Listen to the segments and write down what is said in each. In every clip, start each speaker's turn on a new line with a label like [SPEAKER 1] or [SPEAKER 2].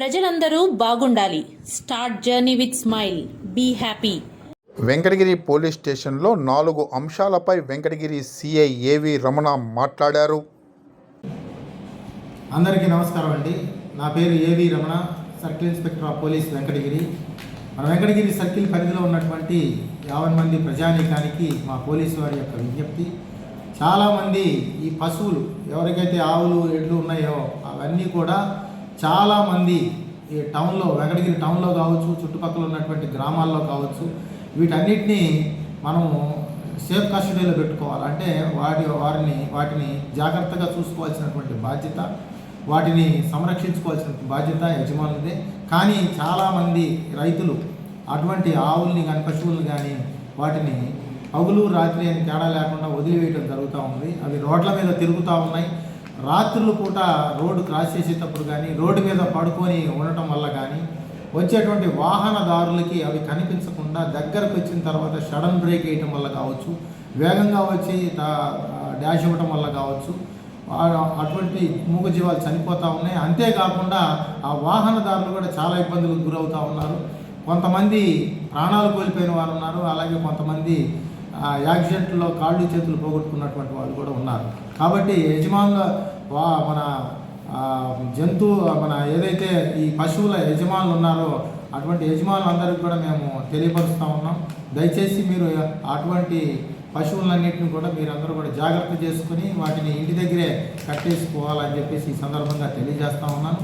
[SPEAKER 1] ప్రజలందరూ బాగుండాలి. Start journey with smile. Be happy.
[SPEAKER 2] Venkatagiri police స్టేషన్లో నాలుగు అంశాలపై వెంకటగిరి సిఐ ఏవి రమణ మాట్లాడారు.
[SPEAKER 3] అందరికీ నమస్కారం అండి. నా పేరు A V Ramana circle inspector of police Venkatagiri. మన వెంకటగిరి సర్కిల్ పరిధిలో ఉన్నటువంటి యాభై మంది ప్రజానీకానికి మా పోలీసు వారి యొక్క విజ్ఞప్తి. చాలామంది ఈ పశువులు ఎవరికైతే ఆవులు ఎడ్లు ఉన్నాయో అవన్నీ కూడా చాలామంది ఈ టౌన్లో వెంకటగిరి టౌన్లో కావచ్చు చుట్టుపక్కల ఉన్నటువంటి గ్రామాల్లో కావచ్చు వీటన్నిటినీ మనము సేఫ్ కస్టడీలో పెట్టుకోవాలి. అంటే వాటి వారిని వాటిని జాగ్రత్తగా చూసుకోవాల్సినటువంటి బాధ్యత వాటిని సంరక్షించుకోవాల్సిన బాధ్యత యజమానులదే. కానీ చాలామంది రైతులు అటువంటి ఆవుల్ని కానీ పశువుల్ని కానీ వాటిని పగులు రాత్రి అని తేడా లేకుండా వదిలివేయడం జరుగుతూ ఉంది. అవి రోడ్ల మీద తిరుగుతూ ఉన్నాయి. రాత్రులు పూట రోడ్డు క్రాస్ చేసేటప్పుడు కానీ రోడ్డు మీద పడుకొని ఉండటం వల్ల కానీ వచ్చేటువంటి వాహనదారులకి అవి కనిపించకుండా దగ్గరకు వచ్చిన తర్వాత సడన్ బ్రేక్ వేయటం వల్ల కావచ్చు వేగంగా వచ్చి డాష్ ఇవ్వటం వల్ల కావచ్చు అటువంటి మూగజీవాలు చనిపోతూ ఉన్నాయి. అంతేకాకుండా ఆ వాహనదారులు కూడా చాలా ఇబ్బందులకు గురవుతూ ఉన్నారు. కొంతమంది ప్రాణాలు కోల్పోయిన వారు ఉన్నారు. అలాగే కొంతమంది ఆ, యాక్సిడెంట్లో కాళ్ళు చేతులు పోగొట్టుకున్నటువంటి వాళ్ళు కూడా ఉన్నారు. కాబట్టి యజమానుల వా మన జంతువు మన ఏదైతే ఈ పశువుల యజమానులు ఉన్నారో అటువంటి యజమానులందరికీ కూడా మేము తెలియపరుస్తూ ఉన్నాం. దయచేసి మీరు అటువంటి పశువులన్నింటిని కూడా మీరందరూ కూడా జాగ్రత్త చేసుకుని వాటిని ఇంటి దగ్గరే కట్టేసుకోవాలని చెప్పేసి ఈ సందర్భంగా తెలియజేస్తూ ఉన్నాను.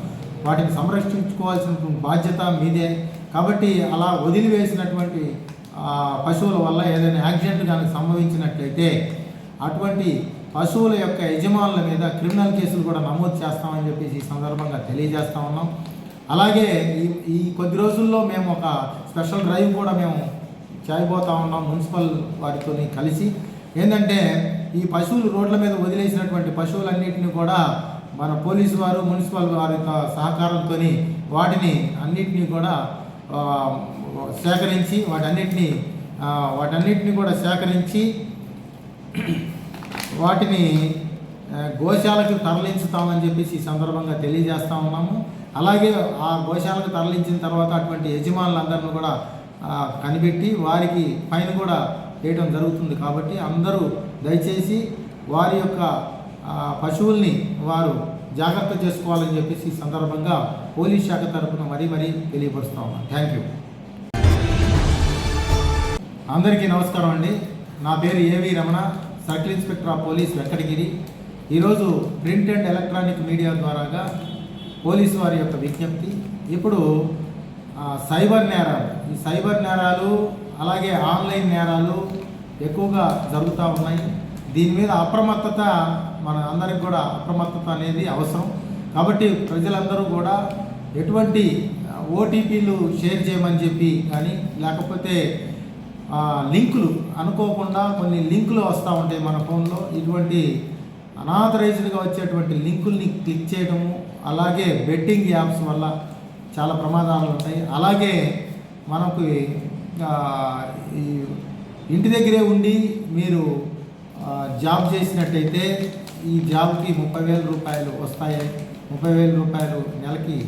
[SPEAKER 3] వాటిని సంరక్షించుకోవాల్సిన బాధ్యత మీదే. కాబట్టి అలా వదిలివేసినటువంటి పశువుల వల్ల ఏదైనా యాక్సిడెంట్ కానీ సంభవించినట్లయితే అటువంటి పశువుల యొక్క యజమానుల మీద క్రిమినల్ కేసులు కూడా నమోదు చేస్తామని చెప్పేసి ఈ సందర్భంగా తెలియజేస్తా ఉన్నాం. అలాగే ఈ ఈ కొద్ది రోజుల్లో మేము ఒక స్పెషల్ డ్రైవ్ కూడా మేము చేయబోతా ఉన్నాం మున్సిపల్ వారితో కలిసి. ఏంటంటే ఈ పశువులు రోడ్ల మీద వదిలేసినటువంటి పశువులన్నింటినీ కూడా మన పోలీసు వారు మున్సిపల్ వారి సహకారంతో వాటిని అన్నిటినీ కూడా సేకరించి వాటన్నిటిని వాటన్నిటిని కూడా సేకరించి వాటిని గోశాలకు తరలించుతామని చెప్పేసి ఈ సందర్భంగా తెలియజేస్తా ఉన్నాము. అలాగే ఆ గోశాలకు తరలించిన తర్వాత అటువంటి యజమానులందరిని కూడా కనిపెట్టి వారికి ఫైన్ కూడా వేయడం జరుగుతుంది కాబట్టి అందరూ దయచేసి వారి యొక్క పశువుల్ని వారు జాగ్రత్త చేసుకోవాలని చెప్పేసి ఈ సందర్భంగా పోలీస్ శాఖ తరఫున మరీ మరీ తెలియపరుస్తా ఉన్నాను థ్యాంక్ యూ. అందరికీ నమస్కారం అండి. నా పేరు A V Ramana circle inspector of police Venkatagiri. ఈరోజు ప్రింట్ అండ్ ఎలక్ట్రానిక్ మీడియా ద్వారాగా పోలీసు వారి యొక్క విజ్ఞప్తి. ఇప్పుడు సైబర్ నేరాలు. ఈ సైబర్ నేరాలు అలాగే ఆన్లైన్ నేరాలు ఎక్కువగా జరుగుతూ ఉన్నాయి. దీని మీద అప్రమత్తత మన అందరికి కూడా అప్రమత్తత అనేది అవసరం. కాబట్టి ప్రజలందరూ కూడా ఎటువంటి ఓటీపీలు షేర్ చేయమని చెప్పి కానీ లేకపోతే లింకులు అనుకోకుండా కొన్ని లింకులు వస్తూ ఉంటాయి మన ఫోన్లో. ఇటువంటి అనాథరైజ్డ్గా వచ్చేటువంటి లింకుల్ని క్లిక్ చేయడము అలాగే బెట్టింగ్ యాప్స్ వల్ల చాలా ప్రమాదాలు ఉంటాయి. అలాగే మనకు ఈ ఇంటి దగ్గరే ఉండి మీరు జాబ్ చేసినట్టయితే ఈ జాబ్కి ముప్పై వేల రూపాయలు వస్తాయి. ముప్పై వేల రూపాయలు నెలకి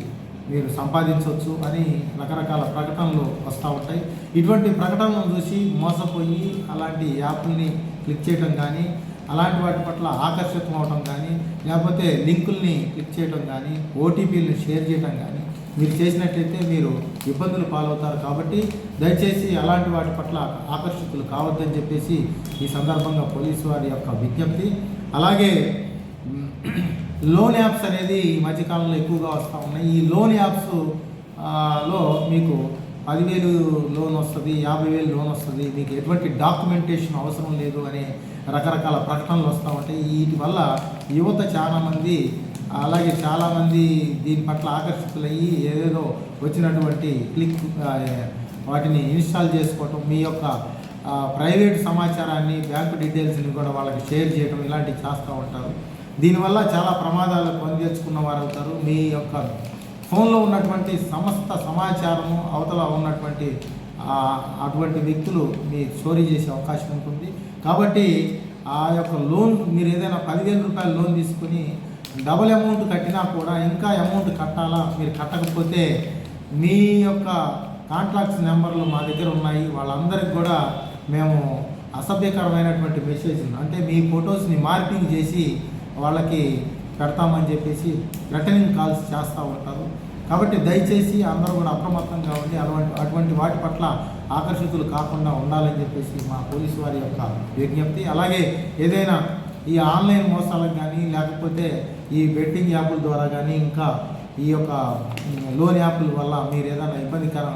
[SPEAKER 3] మీరు సంపాదించవచ్చు అని రకరకాల ప్రకటనలు వస్తూ ఉంటాయి. ఇటువంటి ప్రకటనలను చూసి మోసపోయి అలాంటి యాప్ని క్లిక్ చేయడం కానీ అలాంటి వాటి పట్ల ఆకర్షితం అవడం కానీ లేకపోతే లింకుల్ని క్లిక్ చేయడం కానీ ఓటీపీలను షేర్ చేయడం కానీ మీరు చేసినట్లయితే మీరు ఇబ్బందులు పాలవుతారు కాబట్టి దయచేసి అలాంటి వాటి పట్ల ఆకర్షితులు కావద్దని చెప్పేసి ఈ సందర్భంగా పోలీసు వారి యొక్క విజ్ఞప్తి. అలాగే లోన్ యాప్స్ అనేది ఈ మధ్యకాలంలో ఎక్కువగా వస్తూ ఉన్నాయి. ఈ లోన్ యాప్స్లో మీకు పదివేలు లోన్ వస్తుంది యాభై వేలు లోన్ వస్తుంది. మీకు ఎటువంటి డాక్యుమెంటేషన్ అవసరం లేదు అనే రకరకాల ప్రకటనలు వస్తూ ఉంటాయి. వీటి వల్ల యువత చాలామంది అలాగే చాలామంది దీని పట్ల ఆకర్షితులయ్యి ఏదేదో వచ్చినటువంటి క్లిక్ వాటిని ఇన్స్టాల్ చేసుకోవటం మీ యొక్క ప్రైవేట్ సమాచారాన్ని బ్యాంకు డీటెయిల్స్ని కూడా వాళ్ళకి షేర్ చేయడం ఇలాంటివి చేస్తూ ఉంటారు. దీనివల్ల చాలా ప్రమాదాలు కొని వారు అవుతారు మీ యొక్క ఫోన్లో ఉన్నటువంటి సమస్త సమాచారము అవతల ఉన్నటువంటి అటువంటి వ్యక్తులు మీ చోరీ చేసే అవకాశం ఉంటుంది. కాబట్టి ఆ యొక్క లోన్ మీరు ఏదైనా పదివేల రూపాయల లోన్ తీసుకుని డబుల్ అమౌంట్ కట్టినా కూడా ఇంకా అమౌంట్ కట్టాలా మీరు కట్టకపోతే మీ యొక్క కాంట్రాక్ట్స్ నెంబర్లు మా దగ్గర ఉన్నాయి. వాళ్ళందరికీ కూడా మేము అసభ్యకరమైనటువంటి మెసేజ్ అంటే మీ ఫొటోస్ని మార్పింగ్ చేసి వాళ్ళకి పెడతామని చెప్పేసి రిటర్నింగ్ కాల్స్ చేస్తూ ఉంటారు. కాబట్టి దయచేసి అందరూ కూడా అప్రమత్తంగా ఉండి అటువంటి అటువంటి వాటి పట్ల ఆకర్షితులు కాకుండా ఉండాలని చెప్పేసి మా పోలీసు వారి యొక్క విజ్ఞప్తి. అలాగే ఏదైనా ఈ ఆన్లైన్ మోసాలకు కానీ లేకపోతే ఈ బెట్టింగ్ యాప్ల ద్వారా కానీ ఇంకా ఈ యొక్క లోన్ యాప్ల వల్ల మీరు ఏదైనా ఇబ్బందికర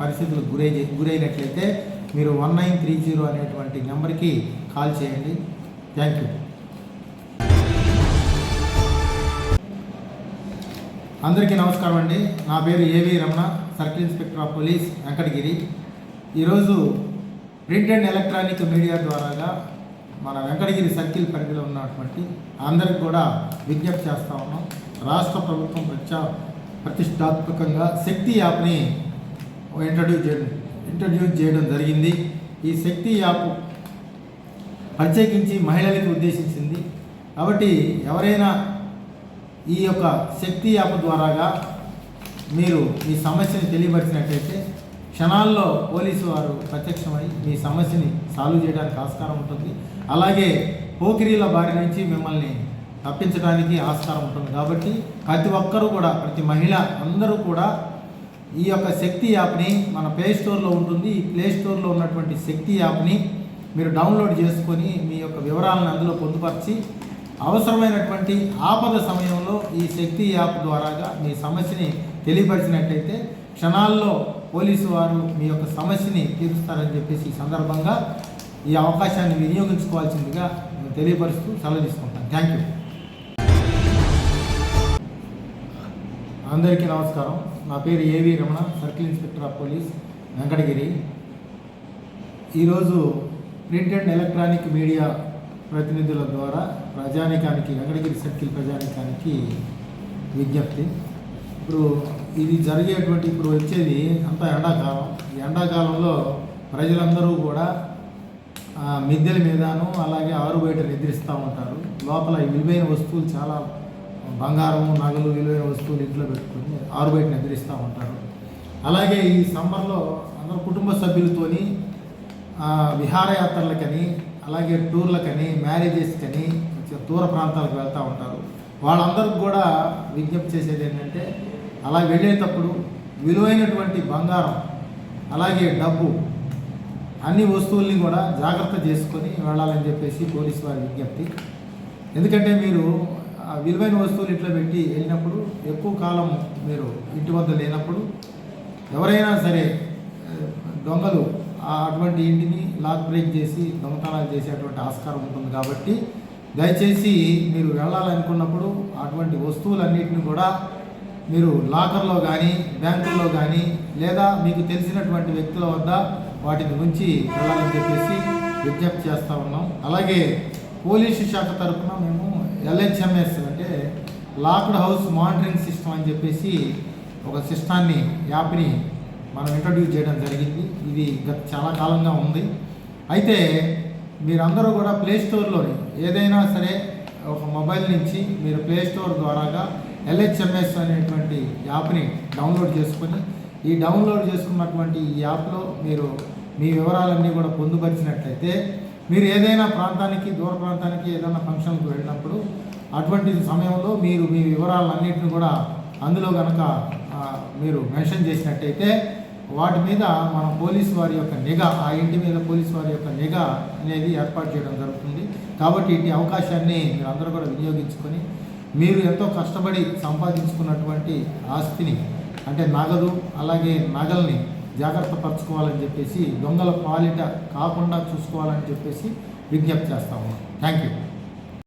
[SPEAKER 3] పరిస్థితులకు గురై గురైనట్లయితే మీరు వన్ నైన్ త్రీ జీరో అనేటువంటి నెంబర్కి కాల్ చేయండి. Thank you. అందరికీ నమస్కారం అండి. నా పేరు A V Ramana circle inspector of police Venkatagiri. ఈరోజు ప్రింట్ అండ్ ఎలక్ట్రానిక్ మీడియా ద్వారాగా మన వెంకటగిరి సర్కిల్ పరిధిలో ఉన్నటువంటి అందరికి కూడా విజ్ఞప్తి చేస్తూ ఉన్నాం. రాష్ట్ర ప్రభుత్వం ప్రత్యా ప్రతిష్టాత్మకంగా శక్తి యాప్ని ఇంట్రడ్యూస్ చేయడం ఇంట్రడ్యూస్ చేయడం జరిగింది. ఈ శక్తి యాప్ ప్రత్యేకించి మహిళలకు ఉద్దేశించింది. కాబట్టి ఎవరైనా ఈ యొక్క శక్తి యాప్ ద్వారాగా మీరు మీ సమస్యని తెలియపరిచినట్టయితే క్షణాల్లో పోలీసు వారు ప్రత్యక్షమై మీ సమస్యని సాల్వ్ చేయడానికి ఆస్కారం ఉంటుంది. అలాగే పోకిరీల బారి నుంచి మిమ్మల్ని తప్పించడానికి ఆస్కారం ఉంటుంది. కాబట్టి ప్రతి ఒక్కరూ కూడా ప్రతి మహిళ అందరూ కూడా ఈ యొక్క శక్తి యాప్ని మన ప్లే స్టోర్లో ఉంటుంది. ఈ ప్లే స్టోర్లో ఉన్నటువంటి శక్తి యాప్ని మీరు డౌన్లోడ్ చేసుకొని మీ యొక్క వివరాలను అందులో పొందుపరిచి అవసరమైనటువంటి ఆపద సమయంలో ఈ శక్తి యాప్ ద్వారాగా మీ సమస్యని తెలియపరిచినట్టయితే క్షణాల్లో పోలీసు వారు మీ యొక్క సమస్యని తీరుస్తారని చెప్పేసి ఈ సందర్భంగా ఈ అవకాశాన్ని వినియోగించుకోవాల్సిందిగా తెలియపరుస్తూ సెలవు తీసుకుంటాను. Thank you. అందరికీ నమస్కారం. నా పేరు A V Ramana circle inspector of police Venkatagiri. ఈరోజు ప్రింట్ అండ్ ఎలక్ట్రానిక్ మీడియా ప్రతినిధుల ద్వారా ప్రజానికానికి వెంకటగిరి సర్కిల్ ప్రజానికానికి విజ్ఞప్తి. ఇప్పుడు ఇది జరిగేటువంటి ఇప్పుడు వచ్చేది అంతా ఎండాకాలం. ఈ ఎండాకాలంలో ప్రజలందరూ కూడా మిద్దెల మీదను అలాగే ఆరు బయట నిద్రిస్తూ ఉంటారు. లోపల విలువైన వస్తువులు చాలా బంగారం నగలు విలువైన వస్తువులు ఇంట్లో పెట్టుకొని ఆరు బయట నిద్రిస్తూ ఉంటారు. అలాగే ఈ సమ్మర్లో అందరూ కుటుంబ సభ్యులతోని విహారయాత్రలకని అలాగే టూర్లకని మ్యారేజెస్కని దూర ప్రాంతాలకు వెళ్తూ ఉంటారు. వాళ్ళందరికి కూడా విజ్ఞప్తి చేసేది ఏంటంటే అలా వెళ్ళేటప్పుడు విలువైనటువంటి బంగారం అలాగే డబ్బు అన్ని వస్తువుల్ని కూడా జాగ్రత్త చేసుకొని వెళ్ళాలని చెప్పేసి పోలీసు వారి విజ్ఞప్తి. ఎందుకంటే మీరు ఆ విలువైన వస్తువులు ఇట్లా పెట్టి వెళ్ళినప్పుడు ఎక్కువ కాలం మీరు ఇంటి వద్ద లేనప్పుడు ఎవరైనా సరే దొంగలు ఆ అటువంటి ఇంటిని లాక్ బ్రేక్ చేసి దొంగతనాలు చేసేటువంటి ఆస్కారం ఉంటుంది కాబట్టి దయచేసి మీరు వెళ్ళాలనుకున్నప్పుడు అటువంటి వస్తువులన్నిటిని కూడా మీరు లాకర్లో కానీ బ్యాంకుల్లో కానీ లేదా మీకు తెలిసినటువంటి వ్యక్తుల వద్ద వాటిని ఉంచి వెళ్ళాలని చెప్పేసి విజ్ఞప్తి చేస్తూ ఉన్నాం. అలాగే పోలీసు శాఖ తరఫున మేము ఎల్హెచ్ఎంఎస్ అంటే లాక్డ్ హౌస్ మానిటరింగ్ సిస్టమ్ అని చెప్పేసి ఒక సిస్టాన్ని యాప్ని మనం ఇంట్రడ్యూస్ చేయడం జరిగింది. ఇది గత చాలా కాలంగా ఉంది. అయితే మీరందరూ కూడా ప్లే స్టోర్లోని ఏదైనా సరే ఒక మొబైల్ నుంచి మీరు ప్లే స్టోర్ ద్వారాగా ఎల్హెచ్ఎంఎస్ అనేటువంటి యాప్ని డౌన్లోడ్ చేసుకొని ఈ డౌన్లోడ్ చేసుకున్నటువంటి ఈ యాప్లో మీరు మీ వివరాలన్నీ కూడా పొందుపరిచినట్లయితే మీరు ఏదైనా ప్రాంతానికి దూర ప్రాంతానికి ఏదైనా ఫంక్షన్కి వెళ్ళినప్పుడు అటువంటి సమయంలో మీరు మీ వివరాలన్నింటిని కూడా అందులో కనుక మీరు మెన్షన్ చేసినట్టయితే వాటి మీద మన పోలీసు వారి యొక్క నిఘా ఆ ఇంటి మీద పోలీసు వారి యొక్క నిఘా అనేది ఏర్పాటు చేయడం జరుగుతుంది. కాబట్టి ఇటు అవకాశాన్ని మీరు అందరూ కూడా వినియోగించుకొని మీరు ఎంతో కష్టపడి సంపాదించుకున్నటువంటి ఆస్తిని అంటే నగదు అలాగే నగల్ని జాగ్రత్త పరచుకోవాలని చెప్పేసి దొంగల పాలిట కాకుండా చూసుకోవాలని చెప్పేసి విజ్ఞప్తి చేస్తాము థ్యాంక్ యూ